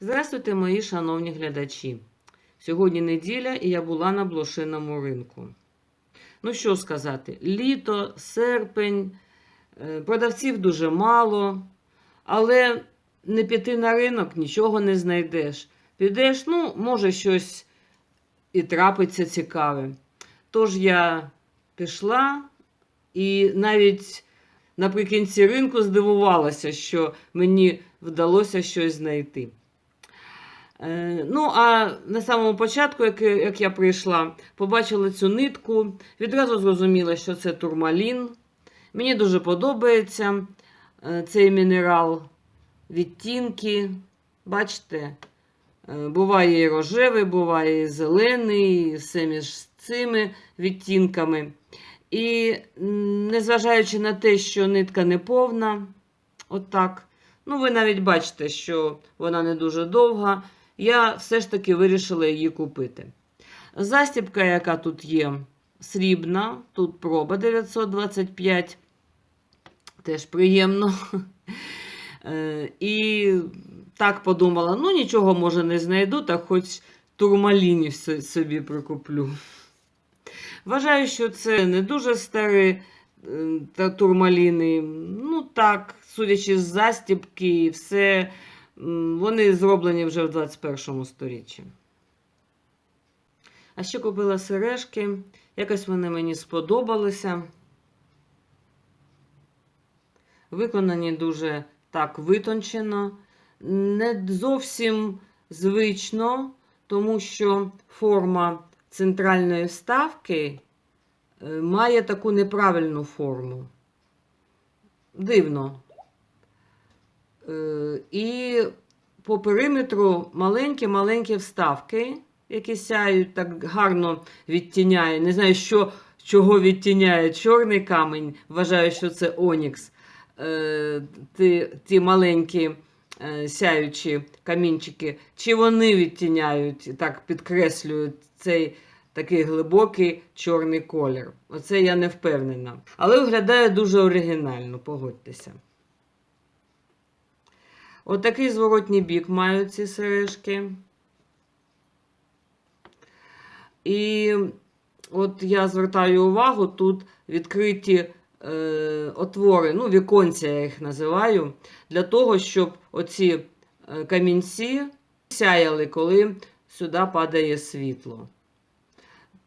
Здравствуйте, мої шановні глядачі. Сьогодні неділя і я була на блошиному ринку. Ну, що сказати, літо, серпень, е, продавців дуже мало, але не піти на ринок нічого не знайдеш. Підеш, ну, може, щось і трапиться цікаве. Тож я пішла і навіть наприкінці ринку здивувалася, що мені вдалося щось знайти. Е, Ну, а на самому початку, як, як я прийшла, побачила цю нитку, відразу зрозуміла, що це турмалін. Мені дуже подобається е, цей мінерал, відтінки. Бачите, е, буває і рожевий, буває і зелений, і все між цими відтінками. І незважаючи на те, що нитка не повна, отак, ну ви навіть бачите, що вона не дуже довга, я все ж таки вирішила її купити. Застібка, яка тут є, срібна, тут проба 925, теж приємно. Е, І так подумала: ну нічого може не знайду, так хоч турмалінів собі прикуплю. Вважаю, що це не дуже старі е, турмаліни. Ну так, судячи з застібки, все, вони зроблені вже в 21 сторіччі. А ще купила сережки. Якось вони мені сподобалися. Виконані дуже так витончено, не зовсім звично, тому що форма центральної вставки е, має таку неправильну форму. Дивно. Е, І по периметру маленькі-маленькі вставки, які сяють, так гарно відтіняє. Не знаю, що, чого відтіняє чорний камінь. Вважаю, що це Онікс. Е, Ті, ті маленькі е, сяючі камінчики, чи вони відтіняють так підкреслюють цей такий глибокий чорний колір. Оце я не впевнена. Але виглядає дуже оригінально, погодьтеся. Отакий зворотній бік мають ці сережки. І от я звертаю увагу, тут відкриті е, отвори, ну, віконця я їх називаю, для того, щоб оці е, камінці сяяли, коли сюди падає світло.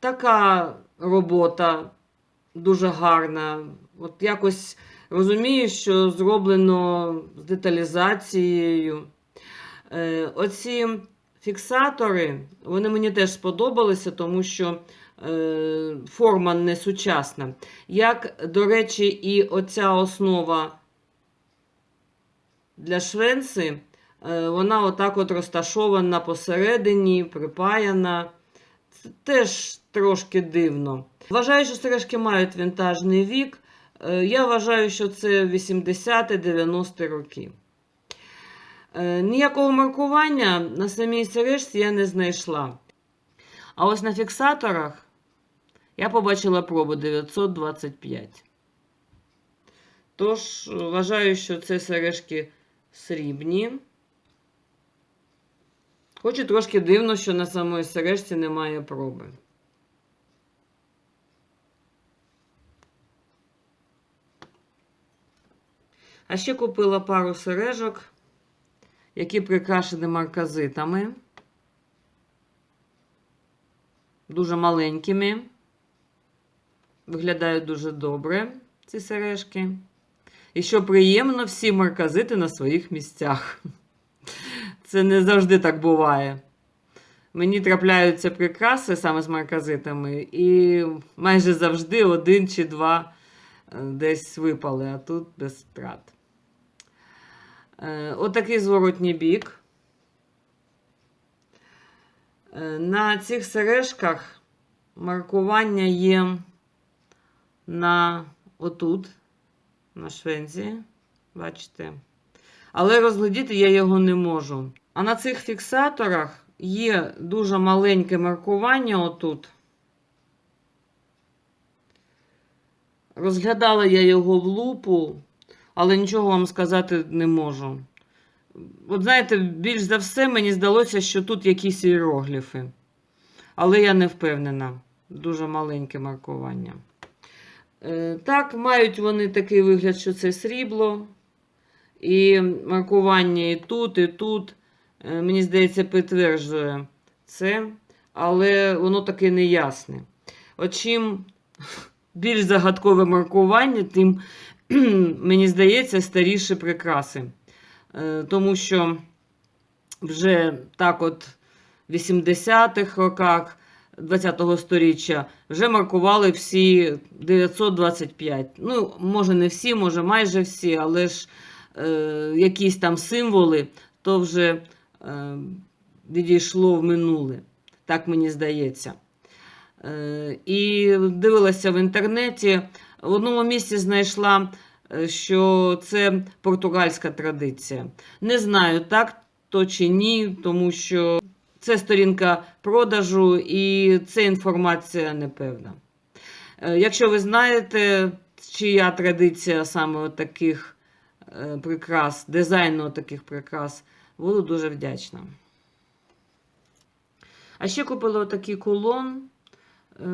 Така робота дуже гарна. От якось розумію, що зроблено з деталізацією. Е, оці фіксатори, вони мені теж сподобалися, тому що е, форма не сучасна. Як, до речі, і оця основа для швенси, е, вона отак от розташована посередині, припаяна. Це теж трошки дивно. Вважаю, що сережки мають вінтажний вік. Е, Я вважаю, що це 80-90 роки. Е, Ніякого маркування на самій сережці я не знайшла. А ось на фіксаторах я побачила пробу 925. Тож, вважаю, що це сережки срібні. Хоч і трошки дивно, що на самої сережці немає проби. А ще купила пару сережок, які прикрашені марказитами. Дуже маленькими. Виглядають дуже добре ці сережки. І що приємно, всі марказити на своїх місцях. Це не завжди так буває. Мені трапляються прикраси саме з марказитами, і майже завжди один чи два е, десь випали, а тут без втрат. Е, Отакий зворотній бік. Е, На цих сережках маркування є на отут, на швензі. Бачите? Але розглядіти я його не можу. А на цих фіксаторах є дуже маленьке маркування отут. Розглядала я його в лупу, але нічого вам сказати не можу. От знаєте, більш за все мені здалося, що тут якісь іерогліфи. Але я не впевнена. Дуже маленьке маркування. Е, Так, мають вони такий вигляд, що це срібло. І маркування і тут, і тут, е, мені здається, підтверджує це, але воно таке неясне. От чим більш загадкове маркування, тим, мені здається, старіші прикраси. Е, Тому що вже так от в 80-х роках 20-го сторіччя вже маркували всі 925. Ну, може, не всі, може, майже всі, але ж е, якісь там символи, то вже е, відійшло в минуле. Так мені здається. Е, і дивилася в інтернеті. В одному місці знайшла, е, що це португальська традиція. Не знаю, так то чи ні, тому що це сторінка продажу і це інформація непевна. Е, Якщо ви знаєте, чия традиція саме таких е, прикрас, дизайну таких прикрас, буду дуже вдячна. А ще купила отакий кулон. Е,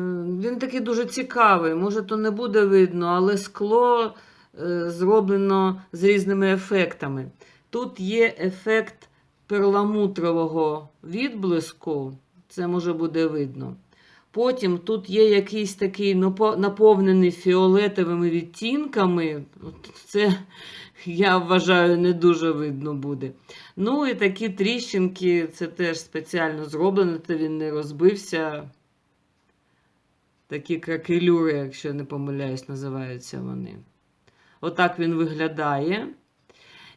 Він такий дуже цікавий. Може, то не буде видно, але скло е, зроблено з різними ефектами. Тут є ефект перламутрового відблиску, це може буде видно. Потім тут є якийсь такий наповнений фіолетовими відтінками. Це, я вважаю, не дуже видно буде. Ну і такі тріщинки, це теж спеціально зроблено, то він не розбився. Такі кракелюри, якщо не помиляюсь, називаються вони. Отак він виглядає.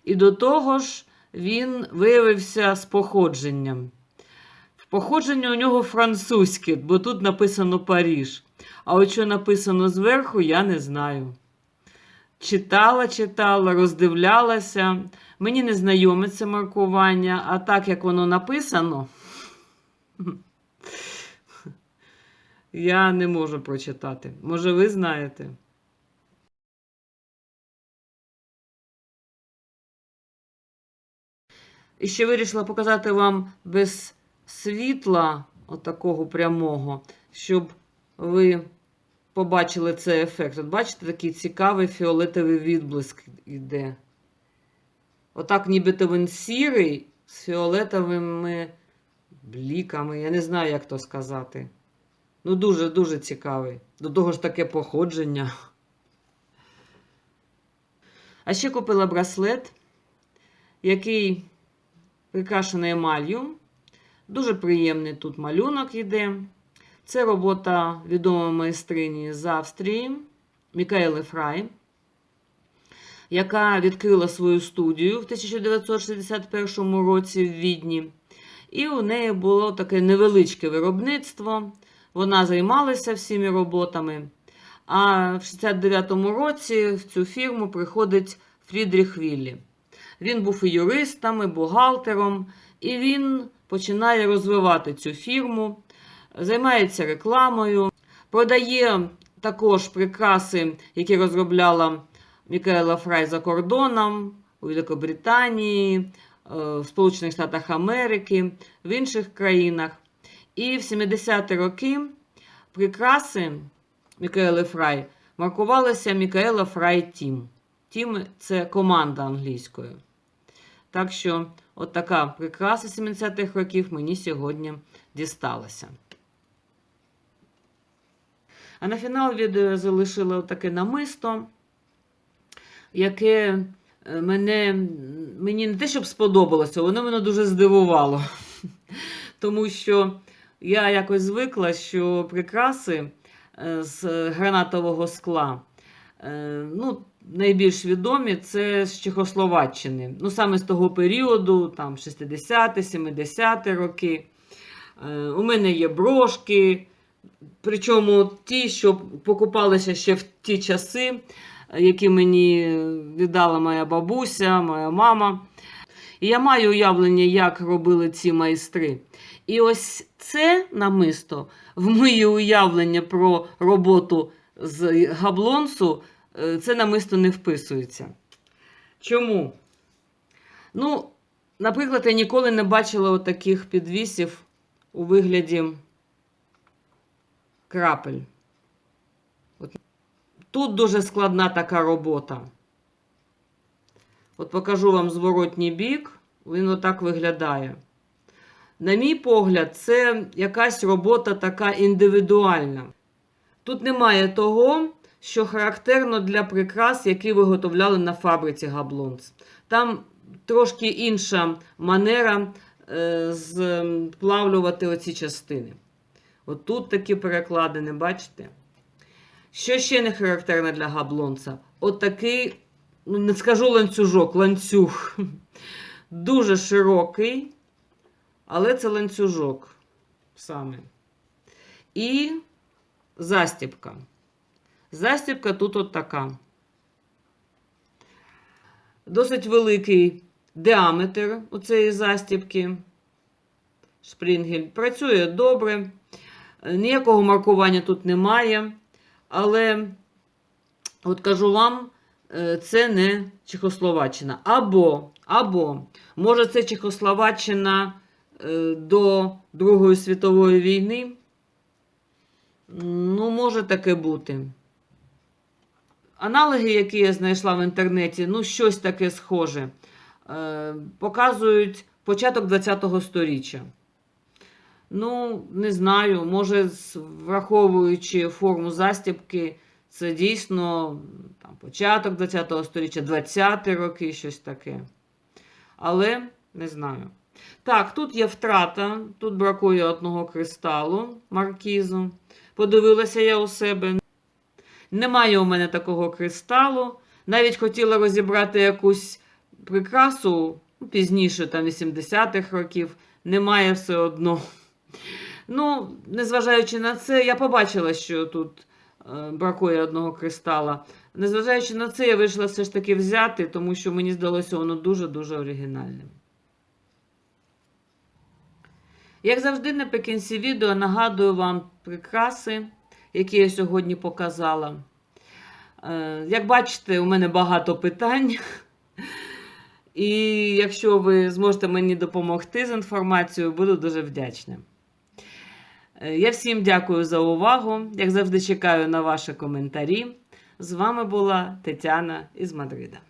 І до того ж, він виявився з походженням. Походження у нього французьке, бо тут написано Паріж. А от що написано зверху, я не знаю. Читала, читала, роздивлялася. Мені не знайоме це маркування, а так як воно написано, я не можу прочитати. Може, ви знаєте? І ще вирішила показати вам без світла, отакого прямого, щоб ви побачили цей ефект. От бачите, такий цікавий фіолетовий відблиск йде. Отак, нібито він сірий з фіолетовими бліками. Я не знаю, як то сказати. Ну, дуже-дуже цікавий. До того ж таке походження. А ще купила браслет, який прикрашений емалью. Дуже приємний тут малюнок йде. Це робота відомої майстрині з Австрії Мікаели Фрай, яка відкрила свою студію в 1961 році в Відні. І у неї було таке невеличке виробництво. Вона займалася всіми роботами. А в 69-му році в цю фірму приходить Фрідріх Віллі. Він був і юристом, і бухгалтером, і він починає розвивати цю фірму, займається рекламою, продає також прикраси, які розробляла Мікаела Фрай за кордоном у Великобританії, е, в Сполучених Штатах Америки, в інших країнах. І в 70-ті роки прикраси Мікаели Фрай маркувалися Мікаела Фрай Тім. Тім це команда англійською. Так що, от така прикраса 70-х років мені сьогодні дісталася. А на фінал відео залишила таке намисто, яке е, мене, мені не те, щоб сподобалося, воно мене дуже здивувало. Тому що я якось звикла, що прикраси е, з гранатового скла. е, Ну, найбільш відомі це з Чехословаччини. Ну, саме з того періоду, там 60-ті, 70-ті роки. Е, У мене є брошки, причому ті, що покупалися ще в ті часи, які мені віддала моя бабуся, моя мама. І я маю уявлення, як робили ці майстри. І ось це намисто в моє уявлення про роботу з габлонсу, е, це намисто не вписується. Чому? Ну, Наприклад, я ніколи не бачила отаких підвісів у вигляді крапель. Тут дуже складна така робота. От покажу вам зворотній бік, він отак виглядає. На мій погляд, це якась робота така індивідуальна. Тут немає того, що характерно для прикрас, які виготовляли на фабриці Габлонц. Там трошки інша манера е, сплавлювати оці частини. От тут такі перекладини, бачите? Що ще не характерно для габлонца? От такий, ну не скажу ланцюжок, ланцюг. Дуже широкий, але це ланцюжок саме. І застібка. Застібка тут от така. Досить великий діаметр у цієї застібки. Шпрінгель працює добре. Ніякого маркування тут немає. Але, от кажу вам, е, це не Чехословаччина. Або, або, може, це Чехословаччина до Другої світової війни. Ну, може таке бути. Аналоги, які я знайшла в інтернеті, ну, щось таке схоже, е, показують початок ХХ століття. Ну, не знаю, може, враховуючи форму застібки, це дійсно там, початок ХХ століття, 20-ті роки, щось таке. Але не знаю. Так, тут є втрата, тут бракує одного кристалу маркізу. Подивилася я у себе. Немає у мене такого кристалу. Навіть хотіла розібрати якусь прикрасу ну, пізніше, там 80-х років. Немає все одно. Ну, незважаючи на це, я побачила, що тут е, бракує одного кристала. Незважаючи на це, я вирішила все ж таки взяти, тому що мені здалося воно дуже-дуже оригінальним. Як завжди, наприкінці відео нагадую вам прикраси, які я сьогодні показала. Е, Як бачите, у мене багато питань. І якщо ви зможете мені допомогти з інформацією, буду дуже вдячна. Е, Я всім дякую за увагу. Як завжди, чекаю на ваші коментарі. З вами була Тетяна із Мадрида.